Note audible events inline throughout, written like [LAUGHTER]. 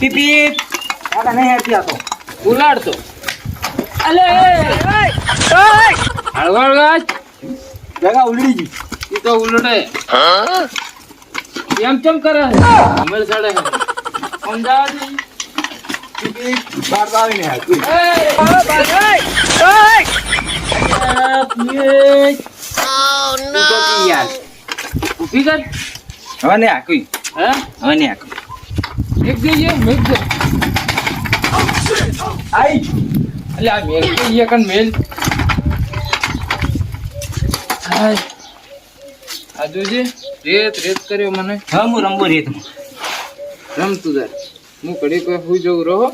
PP કાકા નહીં હેરતી આતો ઉલાડતો અલે હળવળ ગાજ જગા ઉલડી ગઈ. ઈ તો ઉલટે. એમ કેમ કરે? અમલ સાડે અમદાવાદ પીપી બાર આવીને હેરતી યાર કર. હવે નહીં હાકવી. હે? હવે નહીં હાકવી. એક દેજે મેક દે આઈ. અલે આ મેલ તો ઈ કન મેલ હાય. આજુજી જોજે રેત રેત કર્યો મને. હા હું રમવો રેતમાં. રમતું જા. હું ઘડી કોઈ હુઈ જવું રહો.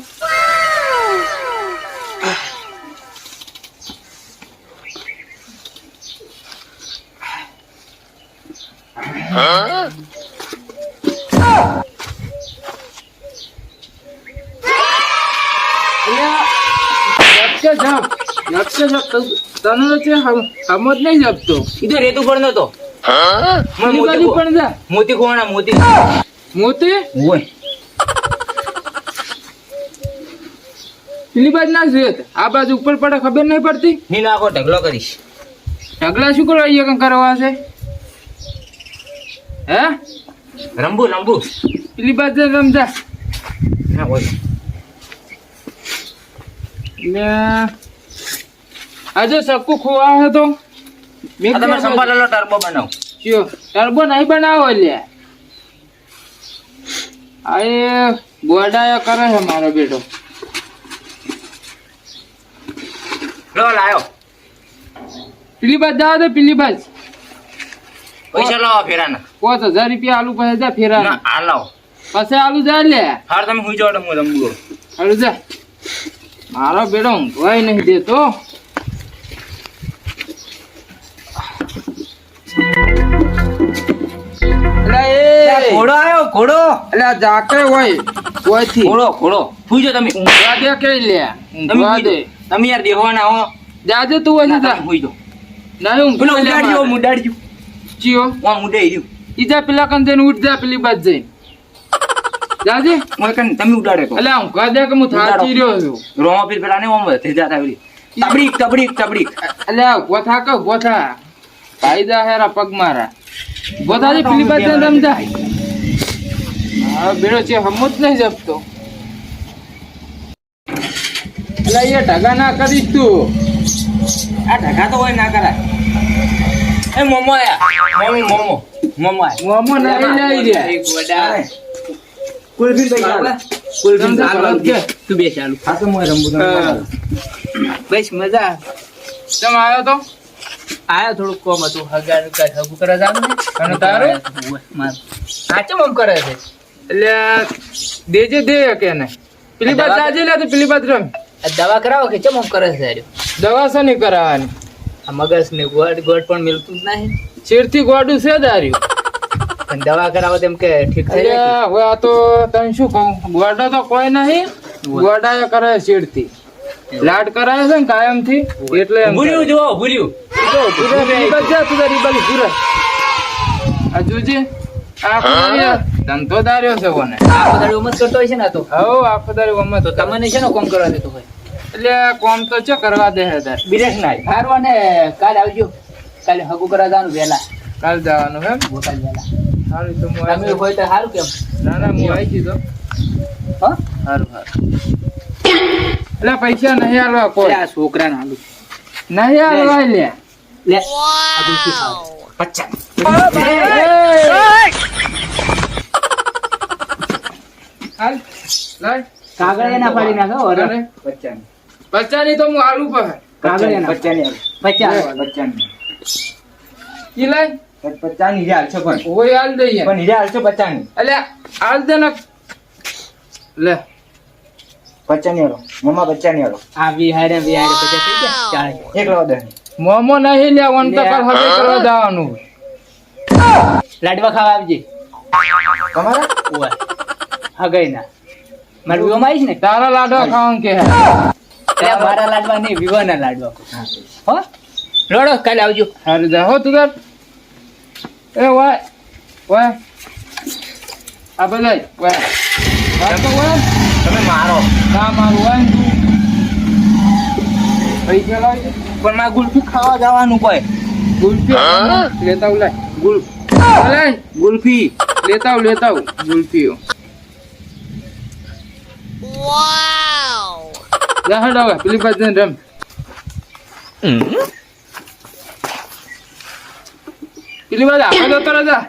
લક્ષ્ય જપ લક્ષ્ય જપ તને છે હમ જ નહીં જપતો ઈ રેતુ પણ નતો. બાજુ પણ જા. મોતી ખોવાના મોતી. મોતી? ઓય પેલી બાજુ ના જોઈએ આ બાજુ ઉપર પડે ખબર નહીં પડતી? ની નાખો ઢગલો કરીશ. ઢગલા શું કરવા અહીંયા કરવા છે? હે? રંબુ રંબુ. પેલી બાજુ રમજા ના હોય. ને આજે સક્કુ ખોવા હે તો? મેં તમે સંભાળેલો ટર્બો બનાવ. ચિયો ટર્બો નહીં બનાવો લે. આય ગોડાયા કરે છે મારો બેટો. લો લાયો. પેલી બાજુ જાવ તો પેલી બાજુ પૈસા લાવો ફેરાના. પાંચ હજાર રૂપિયા આલુ પાસે જા ફેરાના. ના આ લાવો. પછી આલુ જા લે. હાર તમે હુઈ જાઓ હું બોલો આલુ જા. મારો બેડો ઊંઘવાય નહીં દેતો. ઘોડો આવ્યો ઘોડો. અલા જાકે હોય કોઈથી ઘોડો ઘોડો. તમે. ઊંઘવા દે કે લે? તમે ઊંઘવા દે. તમે યાર દેવાના હો. જાજે તું હોય ના, જા. હુઈ જાઓ. નહીં પેલો ચિયો. હું મુડે રહ્યું ઈ પેલા કન જઈને ઉઠ જા પેલી બાજ. જઈને જાજે? મને કન તમે ઉડાડે કો અલા ઊંઘવા દે કે હું થાચી રહ્યો છું. રોમો પીર પેલા ને ઓમ તે જાતા આવડી. તબડીક તબડીક તબડીક. અલ્યા ગોથા કે ગોથા કાયદા હેરા પગ મારા. ગોથા જે પેલી બાજુ રમજા હા બેડો છે હમું જ નહીં જપતો. અલા એ ઢગા ના કરીશ તું. આ ઢગા તો હોય ના કરાય. એ મોમો આયા. મોમો મોમો. મોમો મોમો નહીં લઈ રહ્યા. કુલફી પૈસા કુલફી ચાલુ કે? તું બે ચાલુ. હા તો મોય રંબુ બસ મજા. ચમ આવ્યો તો? આયા થોડુંક કોમ હતું. હગાનું કાંઈ હગું કરવા જવાનું છે. અને તારે? ઉવ્વ, આ ચમ આમ કરે છે? એટલે દેજે દે કે ને પેલી બાદ લે તો પેલી બાદ રમ. દવા કરાવો કે ચમ આમ કરે છે? દવા છે નહીં કરાવવાની. આ મગજ ને ગોળ ગોળ પણ મિલતું જ નહીં. ચીરથી ગોડું છે દાર્યું દવા કરાવો તેમ કે ઠીક થઈ જાય હવે આ તો તને શું કહું? ગોડા તો કોઈ નહીં. ગોડા કરે ચીડથી લાડ કરાવે છે ને કાયમથી એટલે ભૂલ્યું જો ભૂલ્યું જુઓ ભૂર્યું તો તું તારી પેલી બાજુ જા, તું તારી બાજુ ઘૂરે. આ જોજે ધંધો દાર્યો છે કોને? આખો દાડો કરતો હોય છે ને તો. હવ આખો દાડી તો તમને છે ને કોમ કરવા દેતો હોય? એટલે કોમ તો છે કરવા દે છે તાર બિરેશ નાય. હારવા ને કાલે આવજો. કાલે હગુ કરવા જવાનું વહેલા. કાલ જવાનું એમ? કાલે વહેલા. સારું તો હું તમે હોય તો સારું કેમ? ના ના હું આવી જીધો હા? સારું સારું એટલે પૈસા નહીં આલવા કોઈ. આ છોકરા ના આલુ. નહીં આલવા લે. લે. આ ગુલકી ખાવ પચાસ હાલ લાય. કાગળ ના પાડી નાખો અરે, બચ્ચાની પચાસ તો હું આલુ પર કાગળ ના બચ્ચાની. ઈ લાય. પચાસની હાલ છો પણ. ઓય હાલ દઈએ પણ હીરા હાલ છો પચાસની. એટલે હાલ દે ને. લે. પચાસ હાલો. મમ્મા પચાસ હાલો. આ વિહારે વિહારે પછી થઈ ગયા? ચાલે. એક લાવો મોમો નહીં લે તો કાલ હવે કરવા જવાનું. લાડવા ખાવા આવજે. તમારા? ઓય હગાઈ ના મારે વિવામાં આવીશ ને? તારા લાડવા ખાવાનું કે મારા લાડવા નહીં વિવાના લાડવા. હો રોડો કાલે આવજો. હારું જા. હો તું તાર એ વાય વાય. આ બધાય વાય. રાખતો તો ને? તમે મારો. ના મારું હોય ને તું પૈસા લાવજે પણ મારે ગુલ્ફી ખાવા જવાનું કોઈ. ગુલ્ફી લેતા આવ લાય. ગુલ લાય. ગુલ્ફી. લેતા આવ લેતા આવ. ગુલ્ફીઓ. જા હેડ હવે પેલી બાજુ રમ. પેલી બાજુ આગળ જતો રહે જા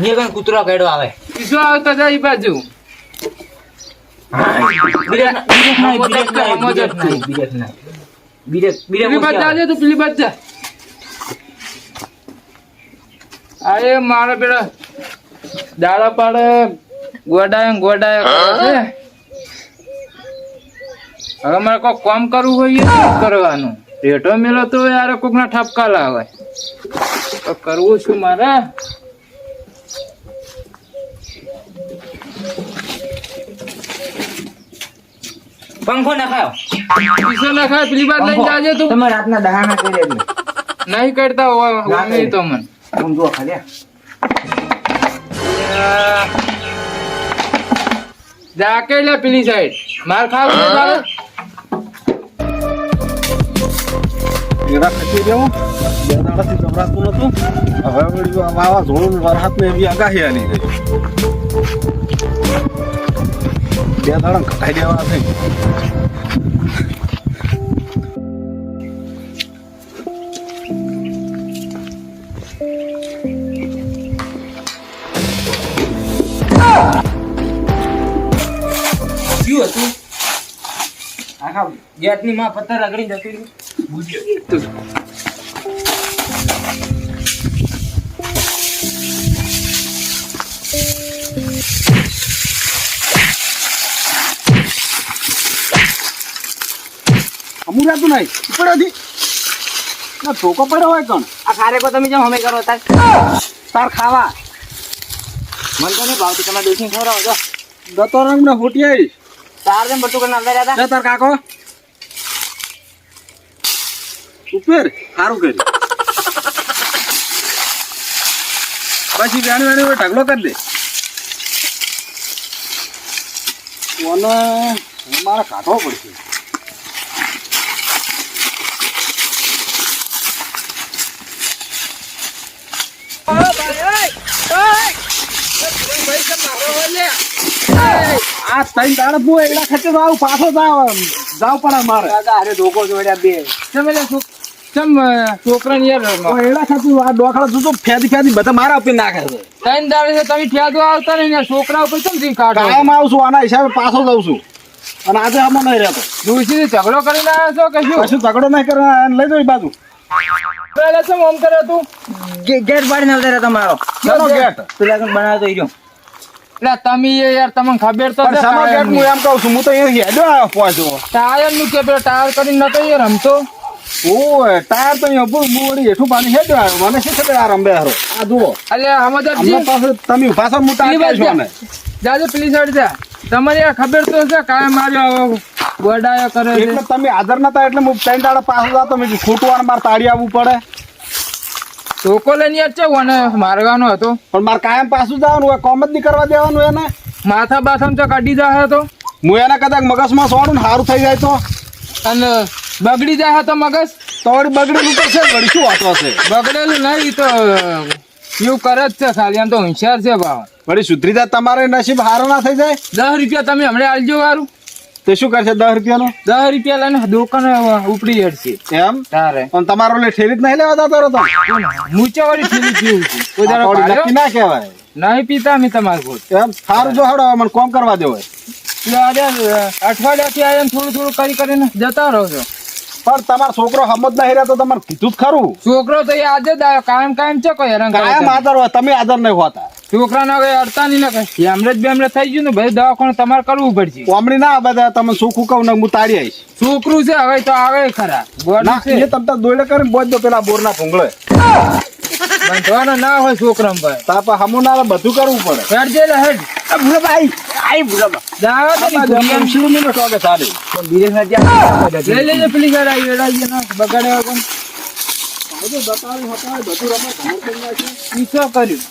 ને કઈ કૂતરો કેડો આવે? પીછો આવતો જા ઈ બાજુ. મારે પેલા દાડા પાડે ગોડાય ગોડાય છે? હવે મારે કોઈ કામ કરવું હોય એ કરવાનું? રેટો મેળો તો યાર કોક ના ઠપકા લાવે. તો કરવું શું મારે. પંખો નખાયો. પીસો ના ખાય પેલી વાર લઈને જાજે તું. તમે રાતના દહાણા કરી દેજો નહીં કરતા હોય નહીં તો મન. ખાલી જાકે લે પેલી સાઈડ. માર ખાવું [COUGHS] એડા ખસી દેવું બે દાડાથી ગભરાતું નતું હવે વળી વાવાઝોડું વરસાદ ને એવી આગાહી આની ગઈ બે દાડા કટાઈ દેવા હતું? આખા ગેટની માં પથ્થર રગડી જતી રહી અમુક રહેતું નહીં. હતી ના ઠોકો પડ્યો હોય કોણ? આ ખારે કો તમે જેમ અમે કરો તાર. તાર ખાવા. મન તો નહીં ભાવતી તમે દોશી ખવડાવો જો. ગતો રંગ ને ફૂટી આવી તાર જેમ બટુ કરીને અંદર હતા. તાર કાકો. ઉપર સારું કર્યું. પછી વેણી વેણી ઢગલો કરી દે. મને મારે કાઢવો પડશે. આ ત્રણ દાડા હું એકલા જાવ પાછો જાવ જાવ પડે મારે અરે ધોકો જોડ્યા બે. ચમ એટલે છોક- ચમ, અ, યાર એડા ખાતું આ ડોખડા તું તો ફેદી ફેદી બધા મારા આપી નાખે છે. ત્રણ દાડે તમે ઠેદો આવતા ને છોકરા ઉપર કેમ થી કાઢો? કાયમ આવું છું આના હિસાબે પાછો જાઉં છું. અને આજે આમાં નહીં રહેતો. ડોશીથી ઝઘડો કરીને આવ્યો છો કે શું? કશું ઝઘડો નહીં કરે લઈ જાઓ બાજુ. પેલા ચમ આમ કરે તું? ગેટ બાળી આવતા રહ્યા તમારો શાનો ગેટ? પેલા બનાવતો રહ્યો. એટલે તમે યાર તમને ખબર તો છે હું એમ કહું છું હું તો અહીંયા હેડ્યો આવ્યો પહોંચ્યો ટાયરનું કે પેલો ટાયર કરીને નતો યાર રમતો? ઓય ટાયર તો અહીંયા ઉભું મોડી હેઠું પાણી આવ્યો. મને શું ખબર આ રંબે હારો? આ જુઓ. એટલે સમજ પાસે તમે ઊભા મોટા હું છો ને જાજો પેલી સાઈડ જા. તમારે આ ખબર તો છે કાય માર્યો ગોડાયો કરે છે. એટલે તમે હાજર નતા એટલે હું ત્રણ દાડા પાછો જાતો મેં ખોટું વાર મારે તાળી આવવું પડે. ટોકો લઈને યાર છે અને મારવાનો હતો. પણ મારે કાયમ પાછું જવાનું હોય કોમ જ નહીં કરવા દેવાનું એને. માથા બાથમ તો કાઢી જાય તો. હું એને કદાચ મગજમાં સોડું સારું થઈ જાય તો. અને બગડી જાય તો મગજ? તો વળી બગડેલું તો છે વળી શું વાતો છે. બગડેલું નહીં તો એવું કરે જ છે ખાલી આમ તો હોશિયાર છે ભાવ. વળી સુધરી જાય તમારે નસીબ હારો ના થઈ જાય? દસ રૂપિયા તમે હમણાં આલજો વારું. તે શું કરશે દસ રૂપિયાનું? દસ રૂપિયા લઈને દુકાન ઉપડી જશે એમ? તારે. પણ તમારો લે ઠેરી જ નહીં લેવા દાતો તમે મૂચે વાળી ઠેરી પીવું છું. કોઈ દાડો ના કહેવાય. નહીં પીતા મેં તમારે ખોટ એમ? સારું જો હડો મને કોમ કરવા દેવો અઠવાડિયાથી આવીને થોડું થોડું કરી કરીને જતા રહો છો. પણ તમારો છોકરો સમજ ના હેર્યા તો તમારે કીધું જ ખરું. છોકરો તો આજે જ આવ્યો. કાયમ કાયમ છે કોઈ હેરાન કાયમ આદર હોય તમે આદર નહીં હોતા. છોકરા ના કઈ. અડતા નહીં ને કઈ જ બેમરે થઈ ગયું ને ભાઈ દવાખાને તમારે કરવું પડશે. કોમડી ના બધા તમે સુખું કહું ને હું તાળી આવીશ. છોકરું છે હવે તો આવે ખરા. ના એ તમે દોડે કરીને બોજ દો પેલા બોરના ભૂંગળે. બંધવાનો ના હોય છોકરા ભાઈ. તાપા હમું ના બધું કરવું પડે. હેડ. જે હેડ ભૂરાભાઈ તો. નહીં ભૂલિયા. શિવ મિનિટ ટોકે ચાલે બિરેકના ત્યાં લઈ લેજે પેલી ઘર આવી એડાઈએ ના. બગાડે વગર ઈ શું કર્યું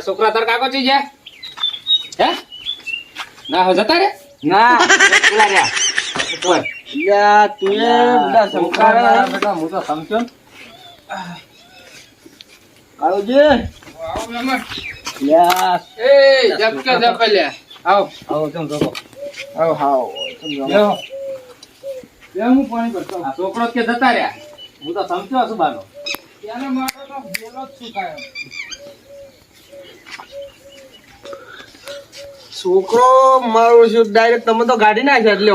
પેલા ચી ગયા હે? ના હો જતા રે? ના. પેલા રે. યા તું એ બધા સંકાર બેટા હું તો સમજો કાળુજી. યા. એ જપકે જપલ્યા આવો. આવો તમ જોકો હાવ હાવ તમ જોકો બેહો, હું પાણી ભરતો આ છોકરો કે જતા રહ્યા. હું તો સમજો છું બાનો ત્યારે મારો તો બેલો જ છું કાયમ. છોકરો મારો શું ડાયરેક્ટ તમે તો ગાડી નાખ્યા એટલે.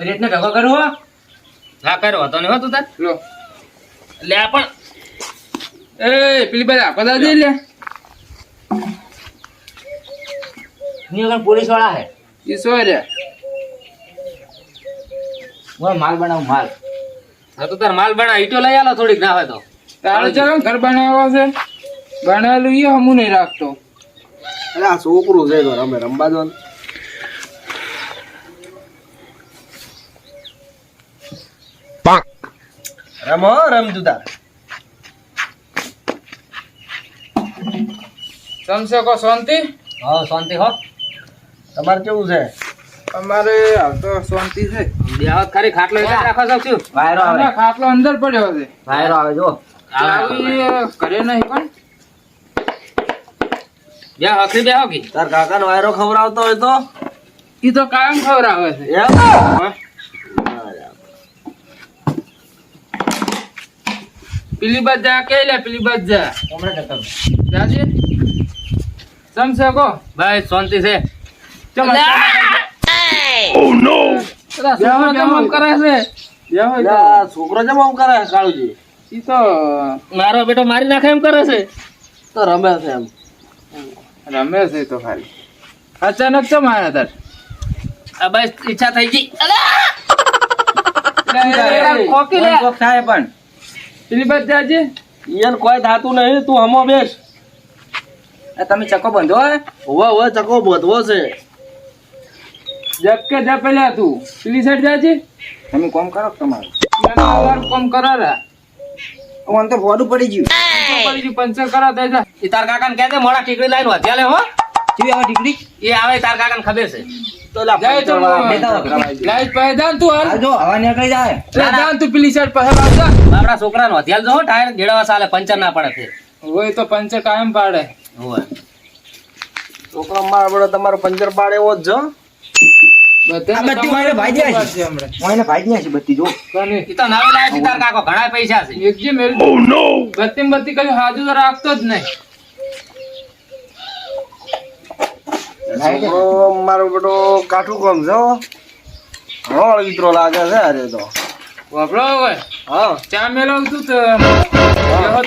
રેટને ભેગો કરવો હા? કર્યો હતો નહીં હો તું તાર. લો. લે પણ. એ પેલી આખો દાદી લે. ની આગળ પોલીસવાળા હે. ઈસો રે હું માલ બનાવું માલ. હા તો તાર માલ બના ઈટો લઈ આલો થોડીક ના હોય તો. તારે ચાલો ઘર બનાવવા છે. બનાવેલું એ હમું નહીં રાખતો. અરે આ છોકરું છે ઘર અમે રમવા દો ને. રમો રમતું તાર. સમશે કો શાંતિ? હા શાંતિ હો. તમારે કેવું છે? અમારે હાલ તો શાંતિ છે. બેહત ખરી ખાટલો રાખો છો. વાયરો આવે. ખાટલો અંદર પડ્યો છે. વાયરો આવે જો ચાવી નહીં પણ. બે હકરી બેહો કી. તાર કાકાનો વાયરો ખવડાવતો હોય તો? ઈ તો કાયમ ખવડાવે છે. એમ? પેલી બાજ જા કે લે પેલી બાજ જા? હમણાં જતો જાજે. સમશે કો? ભાઈ શાંતિ છે. છોકરો કેમ આમ કરે છે? છોકરો કરે કાળુજી? ઈ તો મારો બેટો મારી નાખે એમ કરે છે. તો રમે છે એમ. રમે છે તો ખાલી. અચાનક ચમ આયા તાર? આ બસ ઈચ્છા થઈ ગઈ. કોકી લે કોક થાય પણ. પેલી બાજ જાજે. ઈયન કોઈ થાતું નહીં તું હમો બેસ. આ તમે ચક્કો બંધો હે? હોવે હોવે ચકો બંધવો છે. જપ કે જા પેલા તું. પેલી સાઈડ જાજે. તમે કોમ કરો તમારું? કોમ કરો કરારા મને તો પડી ગયું. પડી ગયું પંચર કરા દે જા એ તાર કાકાને કહે દે મોડા ટીકડી લાઈન વધ્યા લે હો. કેવી આવે ટીકડી? એ આવે તાર કાકાને ખબર છે. તો લા જાય તો લાઈટ પાસે જાન તું હાલ. જો હવા નીકળી જાય. લે જાન તું પેલી સાઈડ પાસે આવ જા. આપડા છોકરાને જો ટાયર ગેડવા ચાલે પંચર ના પડે છે હોય તો પંચર કાયમ પાડે. હોવે છોકરો માર બડો તમારો પંચર પાડે એવો જ જો બત્તી વાળે ભાઈ જાય છે. મોઈને ભાઈ જ છે બત્તી જો. એ તો નવી લાવે છે તાર કાકો ઘણા પૈસા છે. એકજી મેલ બત્તી ને બત્તી કઈ હાજુ તો રાખતો જ નહીં. મારો બેટો કાઠું કામ છે. ઘણો અળગીતરો લાગે છે અરે તો. વાપરો હવે? હા. ચા મેલાવ તું તો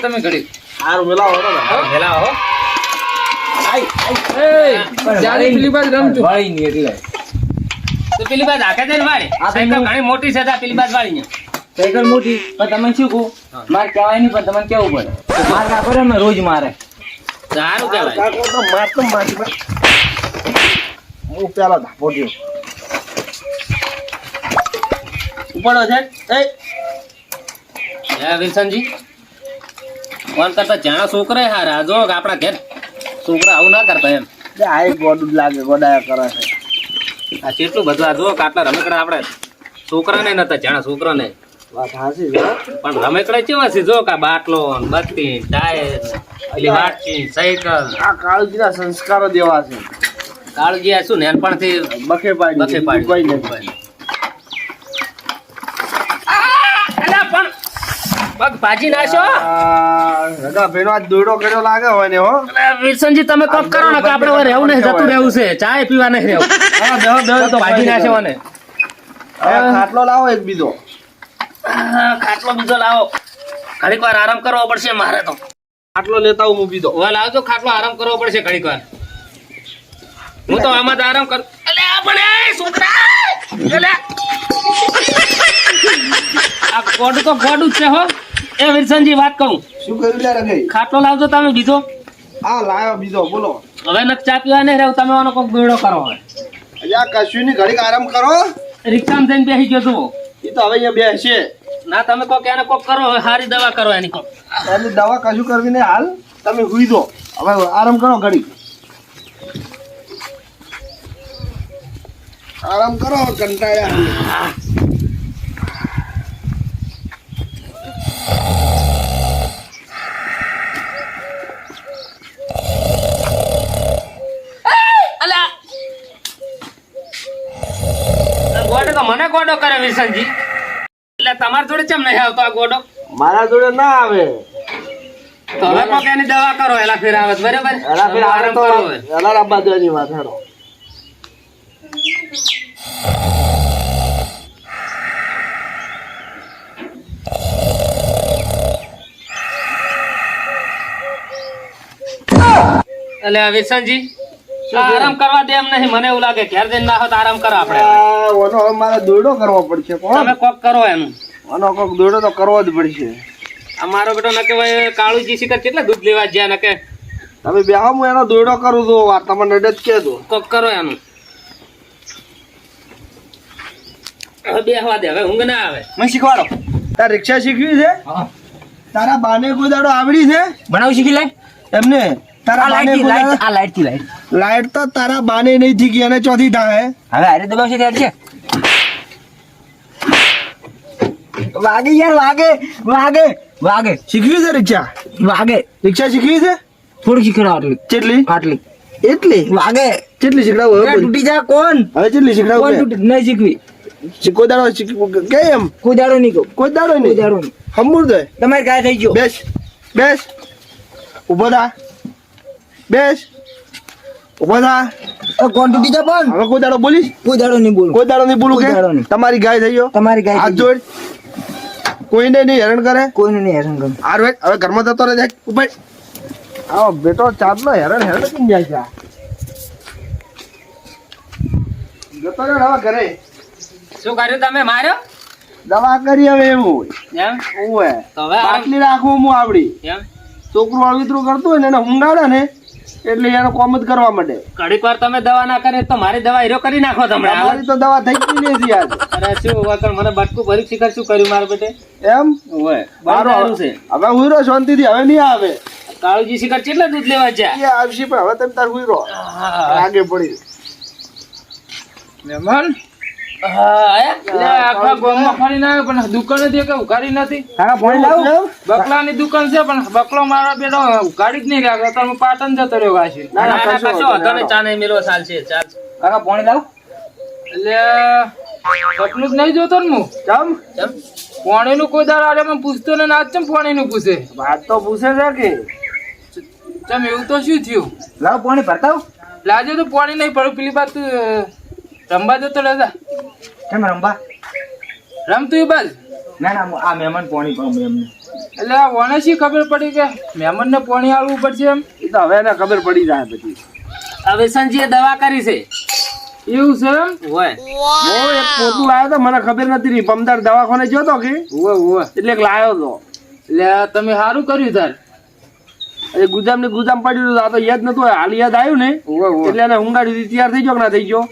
તમે ઘડી સારું મેલાવો ને. પેલા હો? એ ચાલી પેલી બાજુ રમજો. ભાઈ ની એટલે. તો પેલી બાજ આખે જઈને વાળી? સાયકલ ઘણી મોટી છે તા પેલી બાજ વાળી સાયકલ મોટી. પણ તમે શું કહું? મારે કહેવાય નહીં પણ તમને કેવું પડે? માર ના પડે ને રોજ મારે. સારું કહેવાય. માર તો મારી હું પેલા ધાપો દ્યો. ઉપાડો છે. એ. હે વિલ્સનજી. ફોન કરતા જાણા છોકરા હારા. જો આપણા ઘેર છોકરા આવું ના કરતા એમ. આ ગોડ લાગે ગોડાયા કરે છે. આ કેટલું બધું આ જો કાટલા રમકડા આપણે છોકરાને નતા જાણા છોકરાને. પણ રમકડા કેવા છે જો કા બાટલો બત્તી ટાયર પેલી વાટકી સાયકલ. આ કાળજીના સંસ્કારો દેવા છે. કાળજી આ શું નેનપણથી બખે પાડી બખે પાડી કોઈ નહીં અલા પણ પગ ભાજી નાશો? રગા ભેનો આજ દોયડો કર્યો લાગે હોય ને હો. અલા, તમે કપ કરો ને કે આપણે હવે રહેવું નહીં જતું રહેવું છે. ચાય પીવા નહીં રહેવું. હા બેહો બેહો તો ભાજી નાશો ને ખાટલો લાવો એક બીજો. ખાટલો બીજો લાવો. ઘડીક વાર આરામ કરવો પડશે મારે તો. ખાટલો લેતા હું બીજો. હવે લાવજો ખાટલો આરામ કરવો પડશે ઘડીક વાર હું તો આમાં આરામ કર. અલે આ પણ એ છોકરા અલે. આ ગોડું તો ગોડું છે હો. એ વિરસનજી વાત કહું. શું કર્યું લે રગઈ ખાટલો લાવજો તમે બીજો. આ લાવ્યો બીજો બોલો. હવે નક ચા પીવા નહીં રહેવું તમે આનો કોઈક દોડો કરો હવે. અલ્યા કશું ની ઘડીક આરામ કરો. રિક્ષામાં જઈને બેસી ગયો તું એ તો હવે અહીંયા બેસે. ના તમે કોક એને કોક કરો હવે સારી દવા કરો એની કોક. એની દવા કશું કરવી નહીં હાલ. તમે હુઈ દો હવે આરામ કરો ઘડી આરામ કરો કંટાળ્યા અલા ગોડો તો મને ગોડો કરે વિલ્સનજી એટલે તમારી જોડે કેમ નહીં આવતો આ ગોડો? મારા જોડે ના આવે. તો હવે કોક એની દવા કરો એલા ફેર આવે બરાબર? એલા ફેર આવે તો. એના રાબા દેવાની વાત હેડો. એટલે આ આરામ કરવા દે એમ નહીં મને એવું લાગે ઘેર જઈને ના હોત આરામ કરો આપણે. ઓનો મારે દોરડો કરવો પડશે કોણ? તમે કોક કરો એનું. ઓનો કોક દોરડો તો કરવો જ પડશે. આ મારો બેટો નકે ભાઈ કાળુજી શિખર કેટલા દૂધ લેવા જ્યાં નકે? તમે બેહો હું એનો દોરડો કરું છું આ તમને નડે જ કે દો કોક કરો એનું. હવે બેહવા દે હવે ઊંઘ ના આવે. મને શીખવાડો. તાર રિક્ષા શીખવી છે? તારા બાને કોઈ દાડો આવડી છે? બનાવું શીખી લે. એમને? તારા બાને લાઈટ આ થી લાઈટ. લાઈટ તો તારા બાને નહીં થઈ ગઈ અને ચોથી થાય હવે હારે દબાવશે ત્યારે છે. વાગે યાર વાગે વાગે વાગે. શીખવી છે રિક્ષા? વાગે. રિક્ષા શીખવી છે? થોડી શીખવાડો આટલી. કેટલી આટલી. એટલી? વાગે. કેટલી શીખડાવું હવે તૂટી જા કોણ? હવે કેટલી કોણ શીખડાવું તૂટી? નહીં શીખવી. કોઈ દાડો કે એમ કોઈ દાડો નહીં કહું. કોઈ દાડો કોઈ નહીં? દાડો નહીં. હમુર દે. તમારે ગાય થઈ ગયો. બેસ. બેસ. ઊભો થા. બેસ. ઊભો થા. તો કોણ તૂટી જા પણ? હવે કોઈ દાડો બોલીશ? કોઈ દાડો નહીં બોલું. કોઈ દાડો નહીં બોલું કે? નહીં. તમારી ગાય થઈ ગયો. તમારી ગાય હાથ. જોડ. કોઈને નહીં હેરાન કરે. કોઈને નહીં હેરાન કરે. આર વેટ હવે ઘરમાં જતો રહે ઉપર આવો બેટો ચાંદલો હેરાન હેરાન કેમ જાય છે જતો રહે હવે ઘરે. શું કર્યું તમે? માર્યો? દવા કરી હવે એવું એમ? ઓવે હવે બાટલી રાખવું હું આવડી. એમ? છોકરું અળવિતરું કરતું હોય ને એને ઊંઘાડે ને એટલે એનો કોમ જ કરવા માંડે. ઘડીક વાર તમે દવા ના કરે તો મારી દવા હીરો કરી નાખો તમે મારી તો દવા થઈ ગઈ નથી આજ. અરે શું વગર મને બટકું ભરી શિખર શું કર્યું મારા બેટે? એમ? હોય મારો સારું છે. હવે હુઈરો શાંતિથી હવે નહીં આવે. કાળુજી શિખર કેટલા દૂધ લેવા છે એ આવશે પણ હવે તમે તાર હુઈરો આગે પડી. મહેમાન આવ્યો પણ દુકાને થી કે ઉઘાડી નથી. કાકા પાણી લાવું? કેમ? બકલાની દુકાન છે પણ બકલો મારા બેટો ઉઘાડી જ નહીં રાખતો તો પાટણ જતો રહ્યો વાસી ના, ના, ના, ના. કાકા પાણી લાવું? એટલે સપનું જ નહીં જોતો ને હું? ચમ? ચમ? પાણીનું કોઈ દાડો મને પૂછતો ને ના ચમ પાણીનું પૂછે? વાત તો પૂછે છે કે. ચમ એવું તો શું થયું? લાવ પોણી ભરતાવ લાજો તો પોણી નહીં પડ્યું પેલી બાત રમવા જતો રહેતા કેમ રમવા? રમતું બસ. ના ના આ મહેમાન પોણી પાઉં એમને. એટલે આ વણે શી ખબર પડી કે મહેમાનને પોણી આવવું પડશે એમ? એ તો હવે એને ખબર પડી જાય પછી. હવે સંજીએ દવા કરી છે. એવું છે એમ? હોય. હું એક પોતું લાવ્યો તો મને ખબર નથી રહી. પમદાર દવાખાને ગયો તો કે? હોય હોય. એટલે એક લાવ્યો તો. એટલે આ તમે સારું કર્યું તાર. એ ગુજામ ને ગુજામ પડ્યું હતું, આ તો યાદ નતું હાલ યાદ આવ્યું ને? એટલે એને ઊંઘાડી તૈયાર થઈ ગયો કે ના થઈ ગયો?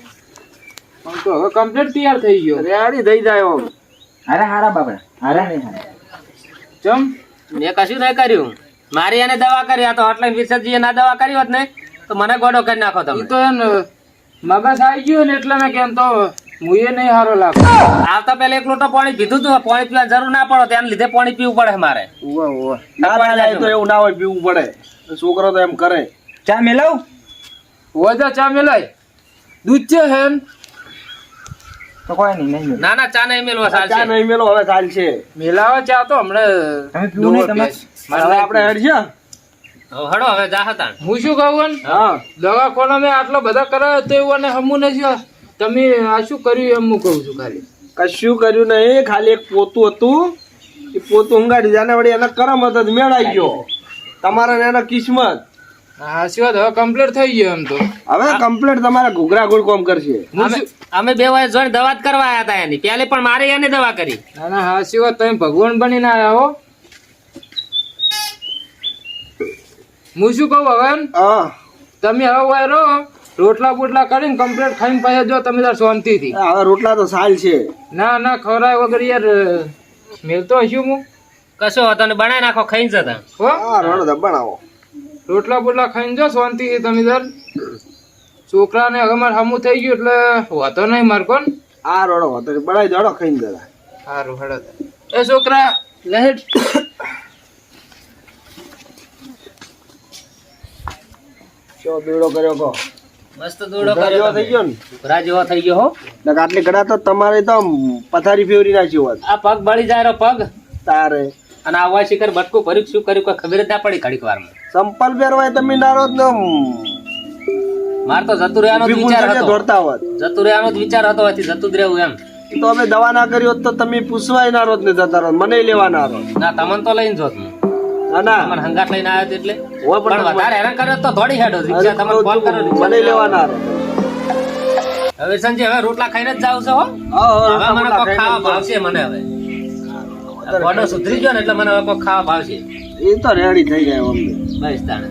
આમ તો હવે કમ્પ્લીટ તૈયાર થઈ ગયો. રેડી થઈ જાય આમ. હારા હારા બાબા હારા નહીં હારા. ચમ? મેં કશું નહીં કર્યું. મારી એને દવા કરી આ તો હોટલાઇન વિસર્જીએ ના દવા કરી હોત ને તો મને ગોડો કરી નાખો તમે. તો એમ મગજ આવી ગયું ને એટલે મેં કેમ તો મુએ નહીં હારો લાગ આવતા પેલા એક લોટો પાણી પીધું તું પાણી પીવા જરૂર ના પડો તેના લીધે પાણી પીવું પડે મારે. ના તો એવું ના હોય પીવું પડે. છોકરો તો એમ કરે. ચા મેલાવું? ચા મેલાય. દૂધ છે હેન. તો કોઈ નહીં નહીં ના ના ચા નહીં મેળવા ચા નહીં મેલો હવે ચાલશે મેલાવા ચા તો તમે હમણાં પીવું નહીં તમે હવે આપણે હેડ હડો હવે જા હતા. હું શું કહું હા. દવાખાના આટલો બધા કરાયો તો એવું અને હમું નથી તમે આ શું કર્યું એમ હું કહું છું ખાલી. કશું કર્યું નહીં ખાલી એક પોતું હતું. એ પોતું ઊંઘાડી જાને વળી એના કરમ હતો મેળાઈ ગયો. તમારે એના કિસ્મત. હા હવે કમ્પ્લીટ થઈ ગયો એમ તો. હવે કમ્પ્લીટ તમારા ઘૂઘરા ઘૂડ કોમ કરશે. અમે બે વાર જોઈને દવા કરવા આવ્યા હતા એની. પેલે પણ મારે એને દવા કરી. ના ના હા સિવાય તમે ભગવાન બનીને આવ્યા હો. હું શું કહું હવે હા. તમે હવે વાય રહો રોટલા બોટલા કરીને કમ્પ્લીટ ખાઈને પાછા જો તમે તાર શાંતિથી. હવે રોટલા તો સાલ છે. ના ના ખવરાય વગર યાર મેલતો હશું હું? કશો હતો ને બનાવી નાખો ખાઈ જતા. હો? તો બનાવો. રોટલા બોટલા ખાઈને જાઓ શાંતિ તમે દર છોકરાને હવે મારે હમું થઈ ગયું એટલે વાતો નહીં માર કોણ. આ રોડો વાતો બનાવી દોડો ખાઈને જરા. સારું હડો એ છોકરા લહેર. ચો દોડો કર્યો કહો? મસ્ત દોડો કર્યો થઈ ગયો ને? ઘરા જેવો થઈ ગયો હો. નકર આટલી ઘડા તો તમારે તો પથારી ફેવરી નાખી હોત. આ પગ બળી જાય રો પગ. તારે. અને આવા શિખર બટકું ભર્યું શું કર્યું કોઈ ખબર જ ના પડી ઘડીક વારમાં. સંપલ પહેરવાય તમે નારો જ માર તો જતું રહેવાનો જ વિચાર હતો. દોડતા હોત. જતું રહેવાનો જ વિચાર હતો અહીંથી જતું જ રહેવું એમ. તો અમે દવા ના કરી હોત તો તમે પૂછવાય ના રોત ને જતા રોત મને લેવા ના રોત ના તમને તો લઈને જોત ના ના. હંગાટ લઈને આવ્યો એટલે. હોય પણ પણ વધારે હેરાન કર્યો તો દોડી હેડો રિક્ષા તમને કોલ કરો મને લેવા ના રોત હવે સંજય હવે રોટલા ખાઈને જ જાવ છો હો? હવે મને કોક ખાવા ભાવશે મને હવે. ગોડો સુધરી ગયો ને એટલે મને હવે કોક ખાવા ભાવશે. એ તો રેડી થઈ જાય અમને બસ તાણે.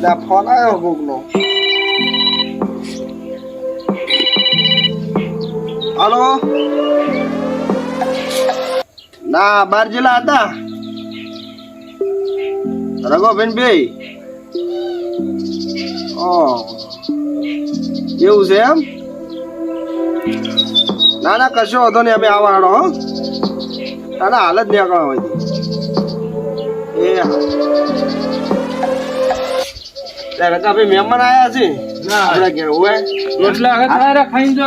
ત્યાં ફોન આવ્યો કોક હાલો? ના બાર જિલ્લા હતા. રઘોબેન બે એવું છે એમ? ના ના કશો વાંધો નહીં અમે આવવાનો હો. ના ના હાલ જ નીકળવા હોય એ આપણે મહેમાન આયા છે. આપણા ઘેર હોય રોટલા હવે ખાઈને જો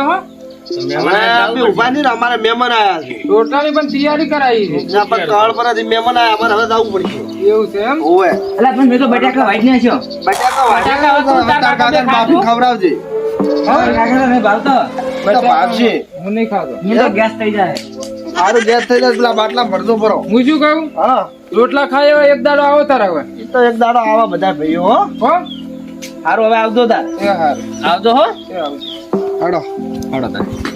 અમારે મહેમાન આયા છે. રોટલાની પણ તૈયારી કરાવી છે. પણ પર કળ પરથી મહેમાન આવ્યા અમારે હવે જવું પડશે. એવું છે એમ? ઓવે અલા પણ મેં તો બટાકા વાઈટ ને છો બટાકા કાકા ભાવતો. તો ભાવશે. હું નહીં ખાતો તો ગેસ થઈ જાય. સારું ગેસ થઈ જાય પેલા બાટલા ભરજો ભરો. હું શું કહું? હા. રોટલા ખાયો એક દાડો આવો તારા હવે એ તો એક દાડો આવા બધા ભાઈઓ હો. હો? સારું હવે આવજો તાર આવજો હો. હાડો. હાડો તારે.